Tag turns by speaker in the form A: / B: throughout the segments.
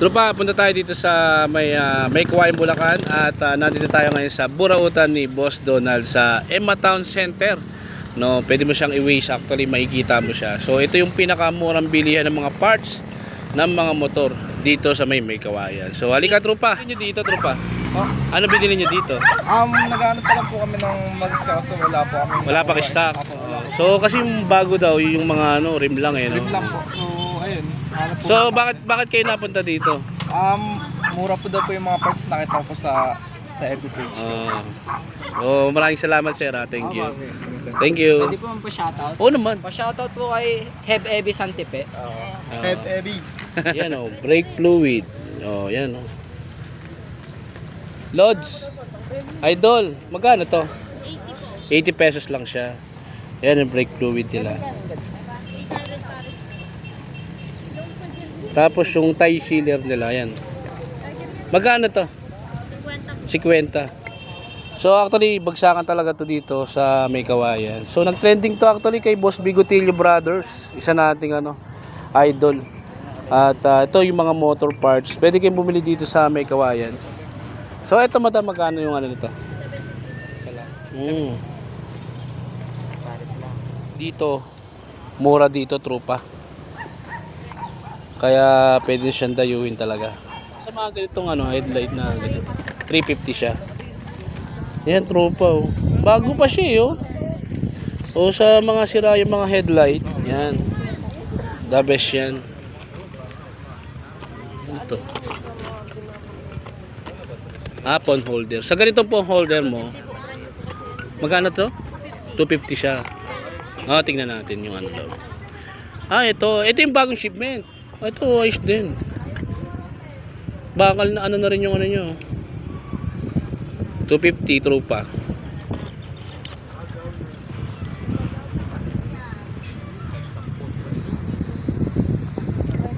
A: Tropa, punta tayo dito sa may uh, may Kawayan Bulacan at ah, nandito tayo ngayon sa Burautan ni Boss Donald sa Emma Town Center. No, pwede mo siyang i-waste actually makikita mo siya. So ito yung pinakamurang bilihan ng mga parts ng mga motor dito sa may may Kawayan. So halika tropa. Ano dito tropa?
B: Oh,
A: Ano binili niyo dito?
B: um, nag-ano pa lang po kami ng mag-scout so wala po kami.
A: Wala pa stock.
B: Wala.
A: So kasi yung bago daw yung mga ano rim lang eh no.
B: Rim lang po. So. Ano po.
A: So bakit bakit kayo napunta dito?
B: um, mura po daw po yung mga parts na nakita ko sa sa FB page.
A: Ah. oh, maraming salamat sir. ah. Thank you. Thank you.
C: Pwede po man po shoutout.
A: Oo naman.
C: Pa-shoutout po kay Heb Ebi Santipe.
B: Feb Ebi.
A: yan oh, brake fluid. Oh, yan oh. Lods. Idol, magkano to? 80 pesos lang siya. Yan yung brake fluid nila. Tapos yung tie sealer nila, yan. Magkano to? 50. So actually, bagsakan talaga to dito sa May Kawayan. So nag-trending to actually kay Boss Bigotillo Brothers, isa nating ano, idol. At ah, ito yung mga motor parts. Pwede kayong bumili dito sa May Kawayan. So ito madam, magkano yung ano nito? Mm. Dito, mura dito, trupa. Kaya pwede siyang dayuhin talaga. Sa mga ganitong ano, headlight na ganito. 350 siya. Yan, tropa oh. Bago pa siya eh, oh. O sa mga sira yung mga headlight, yan. The best yan. Ito. Ah, phone holder. Sa ganitong phone holder mo, magkano to? 250 siya. Ah, tingnan natin yung ano daw. Ah, ito. Ito yung bagong shipment. Ito, ayos din. Bakal na ano na rin yung ano nyo. 250 trupa.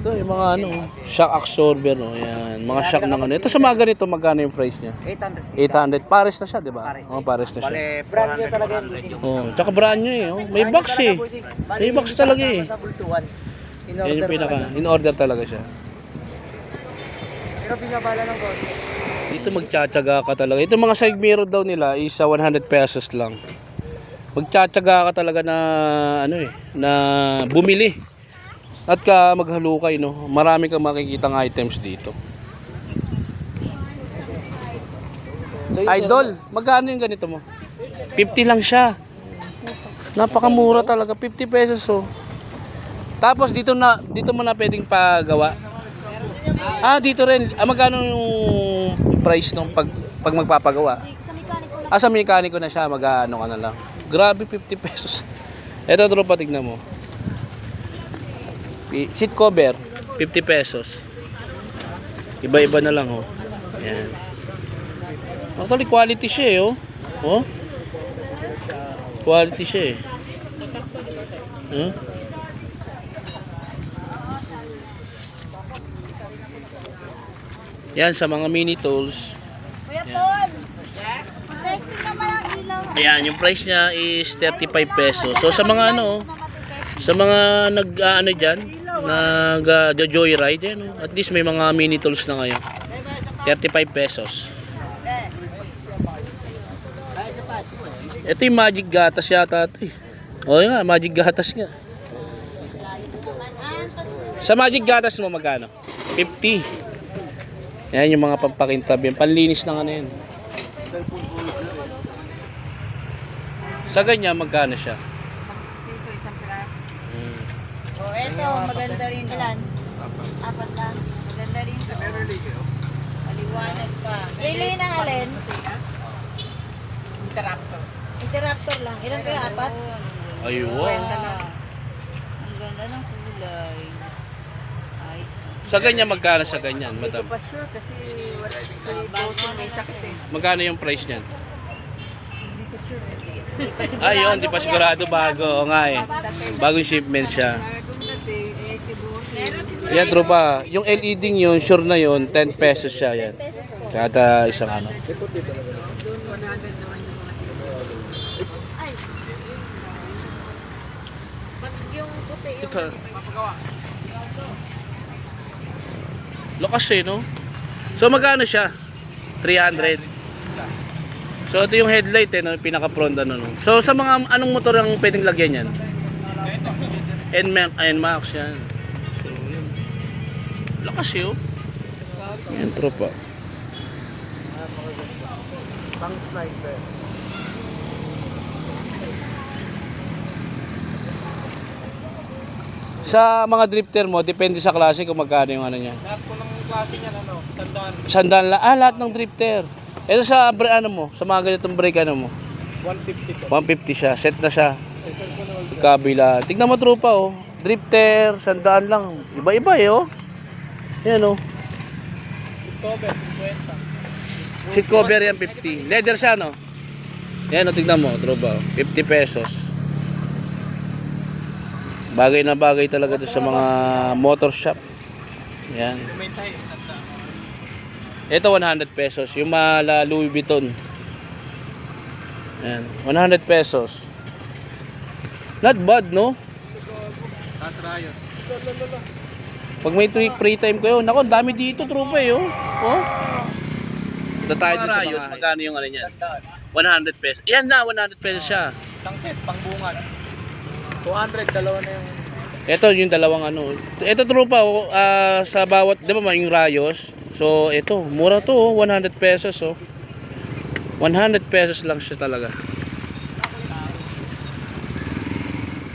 A: Ito yung mga ano, shock absorber no. Yan, mga shock ng ano. Ito sa mga ganito magkano yung price niya?
C: 800.
A: 800. Pares na siya, di ba? Oh, pares na siya.
C: Brand new talaga bossing.
A: Oh, tsaka brand new eh. Oh. May box eh. May box talaga eh.
C: Bultuan.
A: Yan yung pinaka, in order talaga siya.
C: Pero binabala ng konti.
A: Dito magtsatsaga ka talaga. Ito mga side mirror daw nila is uh, 100 pesos lang. Magtsatsaga ka talaga na ano eh, na bumili. At ka maghalukay no. Marami kang makikitang items dito. Idol, magkano yung ganito mo? 50 lang siya. Napakamura talaga, 50 pesos oh. Tapos dito na dito mo na pwedeng pagawa. Ah, dito rin. Ah, magkano yung price nung pag pag magpapagawa? Ah, sa mekaniko na siya, mag-ano ka na lang. Grabe, 50 pesos. Ito, tropa, tignan mo. Seat cover, 50 pesos. Iba-iba na lang, oh. Yan. Actually, quality siya, eh, oh. Oh. Quality siya, eh. Huh? Yan, sa mga mini tools.
D: Ilaw.
A: Ayan, yung price niya is 35 pesos. So sa mga ano, sa mga nag ah, ano diyan, nag uh, joyride yan, oh. at least may mga mini tools na ngayon. 35 pesos. Ito yung magic gatas yata ito eh. Oo nga, magic gatas nga. Sa magic gatas mo magkano? 50. Yan yung mga pampakintab yan. Panlinis ng ano yan. Sa ganyan, magkano siya?
D: Oh, eto, maganda rin. Ilan? Apat lang. Maganda rin. Maliwanag pa. Pili ng alin?
C: Interruptor.
D: Interruptor lang. Ilan kaya? Apat?
A: Ayun.
D: Ang ganda ng kulay.
A: Sa ganyan, magkano sa ganyan, madam?
C: Pa sure kasi wala si bossing may sakit eh.
A: Magkano yung price niyan?
C: Hindi ko sure eh.
A: Ayun, di pa sigurado bago. Oo nga eh. Bagong shipment siya.
C: Kung dati, eh si bossing.
A: Yan, tropa. Yung LED yun, sure na yun, 10 pesos siya yan. Kada isang ano.
D: Ba't yung puti yung...
A: Ito. Lakas eh, no? So magkano siya? 300. So ito yung headlight eh, no? pinaka front ano. No? So sa mga anong motor ang pwedeng lagyan yan? NMAX, NMAX yan. So yun. Lakas eh, oh. Yan, tropa.
B: Pang sniper.
A: Sa mga drifter mo, depende sa klase kung magkano yung ano niya.
B: Lahat po ng klase niyan, ano, sandaan.
A: Sandaan lang. Ah, lahat ng drifter. Ito sa bre- ano mo, sa mga ganitong brake ano mo.
B: 150 po.
A: 150 siya, set na siya. Kabila. Tignan mo trupa oh. Drifter, sandaan lang. Iba-iba eh oh. Yan oh.
B: October, 50.
A: Seat cover yan 50. Leather siya no. Yan oh, tignan mo, trupa. oh. 50 pesos. Bagay na bagay talaga to sa mga motor shop. Yan. Ito 100 pesos, yung mala Louis Vuitton. Yan, 100 pesos. Not bad, no? Pag may free, free time kayo, nako, ang dami dito, tropa eh, oh. Oh. Punta tayo dun sa mga... Magkano yung ano niyan? 100 pesos. Yan na, 100 pesos siya.
B: Isang set, pang bungan. 200, dalawa na yung...
A: Ito yung dalawang ano. Ito tropa, oh, ah, sa bawat, di ba may yung rayos? So, ito, mura to, oh, 100 pesos, oh. 100 pesos lang siya talaga.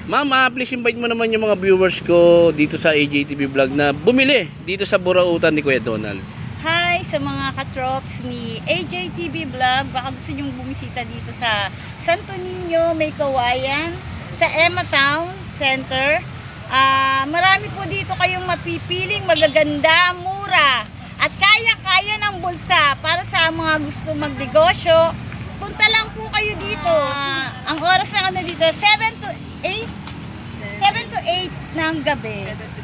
A: Ma'am, ah, please invite mo naman yung mga viewers ko dito sa AJTV Vlog na bumili dito sa Burautan ni Kuya Donald.
D: Hi sa mga katrops ni AJTV Vlog. Baka gusto nyong bumisita dito sa Santo Niño, May Kawayan, sa Emma Town Center. Ah, marami po dito kayong mapipiling magaganda, mura, at kaya-kaya ng bulsa para sa mga gusto magnegosyo. Punta lang po kayo dito. Ah, ang oras na ano dito, 7 to 8? 7 to 8 ng gabi.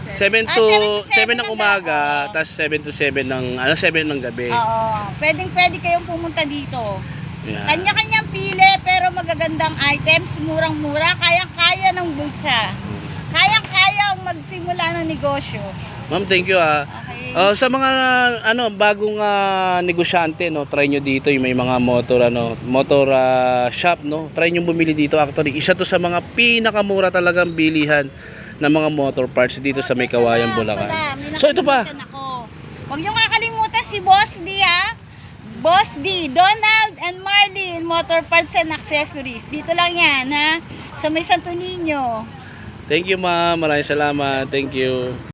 A: 7
D: Ah,
A: to 7
D: 7
A: ng umaga, tapos 7 to 7 ng ano 7 ng gabi.
D: Oo, pwedeng pwede kayong pumunta dito.
A: Yan.
D: Kanya-kanyang pili pero magagandang items, murang-mura, kayang-kaya ng bulsa. Kayang-kaya ang magsimula ng negosyo.
A: Ma'am, thank you ah.
D: Okay.
A: Oh, sa mga ano bagong ah, negosyante no, try nyo dito yung may mga motor ano, motor ah, shop no. Try nyo bumili dito actually. Isa to sa mga pinakamura talagang bilihan ng mga motor parts dito sa May Kawayan, Bulacan. So ito pa.
D: Huwag niyo kakalimutan si Boss ha. Boss D, Donald and Marlene Motor Parts and Accessories. Dito lang yan ha. Sa may Santo Niño.
A: Thank you ma'am. Maraming salamat. Thank you.